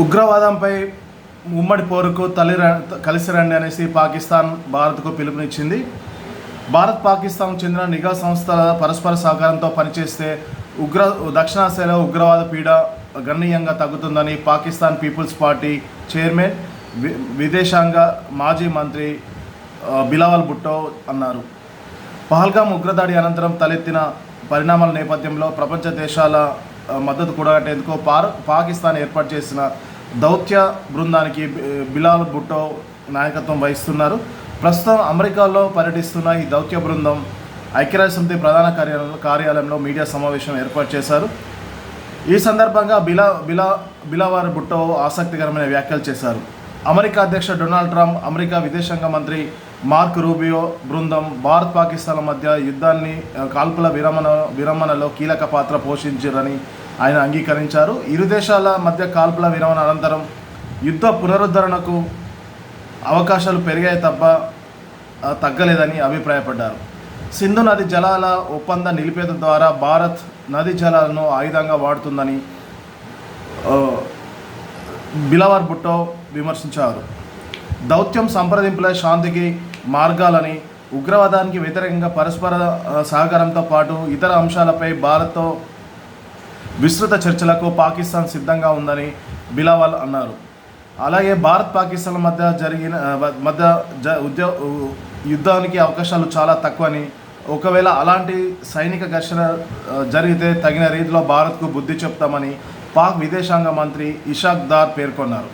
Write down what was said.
ఉగ్రవాదంపై ఉమ్మడి పోరుకు తల్లి కలిసి రండి అనేసి పాకిస్తాన్ భారత్కు పిలుపునిచ్చింది. భారత్ పాకిస్తాన్ చెందిన నిఘా సంస్థల పరస్పర సహకారంతో పనిచేస్తే ఉగ్ర దక్షిణాసియాలో ఉగ్రవాద పీడ గణనీయంగా తగ్గుతుందని పాకిస్తాన్ పీపుల్స్ పార్టీ చైర్మన్ వి- విదేశాంగ మాజీ మంత్రి బిలావల్ భుట్టో అన్నారు. పహల్గాం ఉగ్రదాడి అనంతరం తలెత్తిన పరిణామాల నేపథ్యంలో ప్రపంచ దేశాల మద్దతు కూడగట్టేందుకు పార్ పాకిస్తాన్ ఏర్పాటు చేసిన దౌత్య బృందానికి బిలాల్ భుట్టో నాయకత్వం వహిస్తున్నారు. ప్రస్తుతం అమెరికాలో పర్యటిస్తున్న ఈ దౌత్య బృందం ఐక్యరాజ్యసమితి ప్రధాన కార్యాలయంలో కార్యాలయంలో మీడియా సమావేశం ఏర్పాటు చేశారు. ఈ సందర్భంగా బిలా బిలా బిలావార్ భుట్టో ఆసక్తికరమైన వ్యాఖ్యలు చేశారు. అమెరికా అధ్యక్షుడు డొనాల్డ్ ట్రంప్ అమెరికా విదేశాంగ మంత్రి మార్క్ రూబియో బృందం భారత్ పాకిస్తాన్ల మధ్య యుద్ధాన్ని కాల్పుల విరమణ విరమణలో కీలక పాత్ర పోషించారని ఆయన అంగీకరించారు. ఇరు దేశాల మధ్య కాల్పుల విరమణ అనంతరం యుద్ధ పునరుద్ధరణకు అవకాశాలు పెరిగాయి తప్ప తగ్గలేదని అభిప్రాయపడ్డారు. సింధు నది జలాల ఒప్పంద నిలిపేత ద్వారా భారత్ నది జలాలను ఆయుధంగా వాడుతుందని ఆ, బిలవర్ భుట్టో విమర్శించారు. దౌత్యం సంప్రదింపుల శాంతికి మార్గాలని ఉగ్రవాదానికి వ్యతిరేకంగా పరస్పర సహకారంతో పాటు ఇతర అంశాలపై భారత్తో విస్తృత చర్చలకు పాకిస్తాన్ సిద్ధంగా ఉందని బిలావల్ అన్నారు. అలాగే భారత్ పాకిస్తాన్ల మధ్య జరిగిన మధ్య జ ఉద్యో యుద్ధానికి అవకాశాలు చాలా తక్కువని ఒకవేళ అలాంటి సైనిక ఘర్షణ జరిగితే తగిన రీతిలో భారత్కు బుద్ధి చెప్తామని పాక్ విదేశాంగ మంత్రి ఇషాక్ దార్ పేర్కొన్నారు.